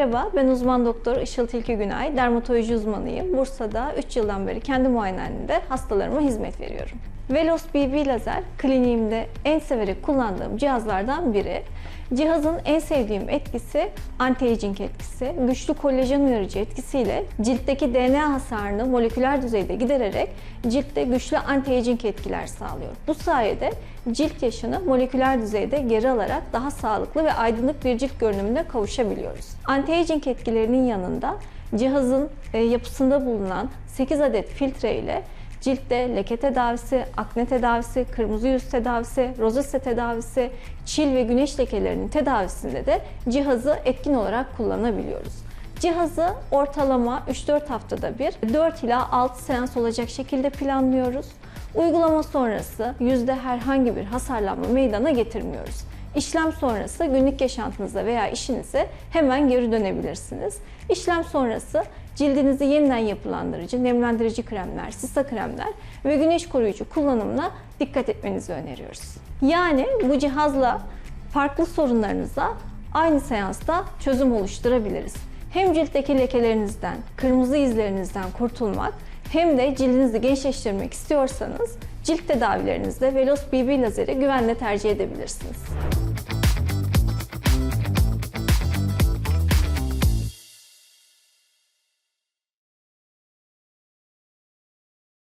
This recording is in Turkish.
Merhaba, ben uzman doktor Işıl Tilki Günay, dermatoloji uzmanıyım. Bursa'da 3 yıldan beri kendi muayenehanemde hastalarıma hizmet veriyorum. Velos BB lazer kliniğimde en severek kullandığım cihazlardan biri. Cihazın en sevdiğim etkisi anti-aging etkisi. Güçlü kolajen uyarıcı etkisiyle ciltteki DNA hasarını moleküler düzeyde gidererek ciltte güçlü anti-aging etkiler sağlıyor. Bu sayede cilt yaşını moleküler düzeyde geri alarak daha sağlıklı ve aydınlık bir cilt görünümüne kavuşabiliyoruz. Anti-aging etkilerinin yanında cihazın e, yapısında bulunan 8 adet filtre ile ciltte leke tedavisi, akne tedavisi, kırmızı yüz tedavisi, rozese tedavisi, çil ve güneş lekelerinin tedavisinde de cihazı etkin olarak kullanabiliyoruz. Cihazı ortalama 3-4 haftada bir 4 ila 6 seans olacak şekilde planlıyoruz. Uygulama sonrası yüzde herhangi bir hasarlanma meydana getirmiyoruz. İşlem sonrası günlük yaşantınıza veya işinize hemen geri dönebilirsiniz. İşlem sonrası cildinizi yeniden yapılandırıcı, nemlendirici kremler, sisa kremler ve güneş koruyucu kullanımına dikkat etmenizi öneriyoruz. Yani bu cihazla farklı sorunlarınıza aynı seansta çözüm oluşturabiliriz. Hem ciltteki lekelerinizden, kırmızı izlerinizden kurtulmak hem de cildinizi gençleştirmek istiyorsanız cilt tedavilerinizde Velos BB lazeri güvenle tercih edebilirsiniz.